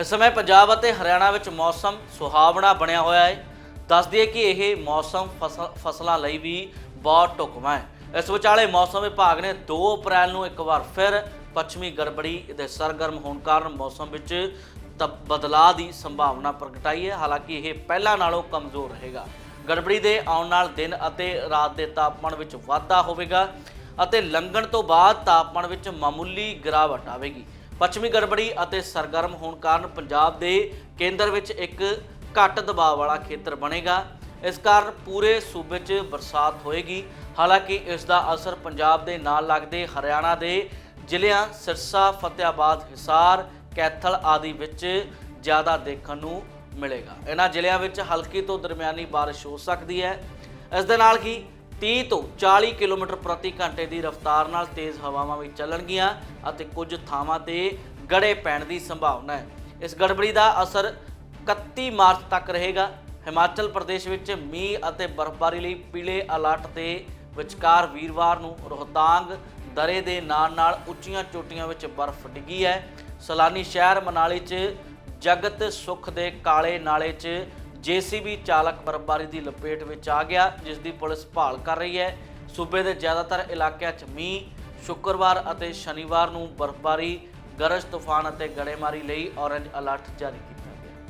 ਇਸ ਸਮੇਂ ਪੰਜਾਬ ਅਤੇ ਹਰਿਆਣਾ ਵਿੱਚ ਮੌਸਮ ਸੁਹਾਵਣਾ ਬਣਿਆ ਹੋਇਆ ਹੈ। ਦੱਸ ਦਈਏ ਕਿ ਇਹ ਮੌਸਮ ਫਸਲ- ਫਸਲਾਂ ਲਈ ਵੀ ਬਹੁਤ ਢੁਕਵਾਂ ਹੈ। ਇਸ ਵਿਚਾਲੇ ਮੌਸਮ ਵਿਭਾਗ ਨੇ 2 ਅਪ੍ਰੈਲ ਨੂੰ ਇੱਕ ਵਾਰ ਫਿਰ ਪੱਛਮੀ ਗੜਬੜੀ ਦੇ ਸਰਗਰਮ ਹੋਣ ਕਾਰਨ ਮੌਸਮ ਵਿੱਚ ਤ- ਬਦਲਾਅ ਦੀ ਸੰਭਾਵਨਾ ਪ੍ਰਗਟਾਈ ਹੈ। ਹਾਲਾਂਕਿ ਇਹ ਪਹਿਲਾਂ ਨਾਲੋਂ ਕਮਜ਼ੋਰ ਰਹੇਗਾ। ਗੜਬੜੀ ਦੇ ਆਉਣ ਨਾਲ ਦਿਨ ਅਤੇ ਰਾਤ ਦੇ ਤਾਪਮਾਨ ਵਿੱਚ ਵਾਧਾ ਹੋਵੇਗਾ ਅਤੇ ਲੰਘਣ ਤੋਂ ਬਾਅਦ ਤਾਪਮਾਨ ਵਿੱਚ ਮਾਮੂਲੀ ਗਿਰਾਵਟ ਆਵੇਗੀ। ਪੱਛਮੀ ਗੜਬੜੀ ਅਤੇ ਸਰਗਰਮ ਹੋਣ ਕਾਰਨ ਪੰਜਾਬ ਦੇ ਕੇਂਦਰ ਵਿੱਚ ਇੱਕ ਘੱਟ ਦਬਾਅ ਵਾਲਾ ਖੇਤਰ ਬਣੇਗਾ। ਇਸ ਕਾਰਨ ਪੂਰੇ ਸੂਬੇ 'ਚ ਬਰਸਾਤ ਹੋਏਗੀ। ਹਾਲਾਂਕਿ ਇਸ ਦਾ ਅਸਰ ਪੰਜਾਬ ਦੇ ਨਾਲ ਲੱਗਦੇ ਹਰਿਆਣਾ ਦੇ ਜ਼ਿਲ੍ਹਿਆਂ ਸਿਰਸਾ ਫਤਿਆਬਾਦ ਹਿਸਾਰ, ਕੈਥਲ ਆਦਿ ਵਿੱਚ ਜ਼ਿਆਦਾ ਦੇਖਣ ਨੂੰ ਮਿਲੇਗਾ। ਇਹਨਾਂ ਜ਼ਿਲ੍ਹਿਆਂ ਵਿੱਚ ਹਲਕੀ ਤੋਂ ਦਰਮਿਆਨੀ ਬਾਰਿਸ਼ ਹੋ ਸਕਦੀ ਹੈ। ਇਸ ਦੇ ਨਾਲ ਹੀ 30 ਤੋਂ 40 ਕਿਲੋਮੀਟਰ ਪ੍ਰਤੀ ਘੰਟੇ ਦੀ ਰਫ਼ਤਾਰ ਨਾਲ ਤੇਜ਼ ਹਵਾਵਾਂ ਵੀ ਚੱਲਣਗੀਆਂ ਅਤੇ ਕੁਝ ਥਾਵਾਂ ਤੇ ਗੜੇ ਪੈਣ ਦੀ ਸੰਭਾਵਨਾ ਹੈ। ਇਸ ਗੜਬੜੀ ਦਾ ਅਸਰ 31 ਮਾਰਚ ਤੱਕ ਰਹੇਗਾ। ਹਿਮਾਚਲ ਪ੍ਰਦੇਸ਼ ਵਿੱਚ ਮੀਂਹ ਅਤੇ ਬਰਫ਼ਬਾਰੀ ਲਈ ਪੀਲੇ ਅਲਰਟ ਤੇ ਵਿਚਕਾਰ ਵੀਰਵਾਰ ਨੂੰ ਰੋਹਤਾਂਗ ਦਰੇ ਦੇ ਨਾਲ ਨਾਲ ਉੱਚੀਆਂ ਚੋਟੀਆਂ ਵਿੱਚ ਬਰਫ਼ ਡਿੱਗੀ ਹੈ। ਸਲਾਨੀ ਸ਼ਹਿਰ ਮਨਾਲੀ 'ਚ ਜਗਤ ਸੁਖ ਦੇ ਕਾਲੇ ਨਾਲੇ 'ਚ ਜੀਸੀਬੀ ਚਾਲਕ ਬਰਫ਼ਬਾਰੀ ਦੀ ਲਪੇਟ ਵਿੱਚ ਆ ਗਿਆ ਜਿਸ ਦੀ ਪੁਲਿਸ ਭਾਲ ਕਰ ਰਹੀ ਹੈ। ਸੂਬੇ ਦੇ ਜ਼ਿਆਦਾਤਰ ਇਲਾਕਿਆਂ 'ਚ ਮੀਂਹ, ਸ਼ੁੱਕਰਵਾਰ ਅਤੇ ਸ਼ਨੀਵਾਰ ਨੂੰ ਬਰਫ਼ਬਾਰੀ, ਗਰਜ ਤੂਫਾਨ ਅਤੇ ਗੜੇਮਾਰੀ ਲਈ ਔਰੇਂਜ ਅਲਰਟ ਜਾਰੀ ਕੀਤਾ।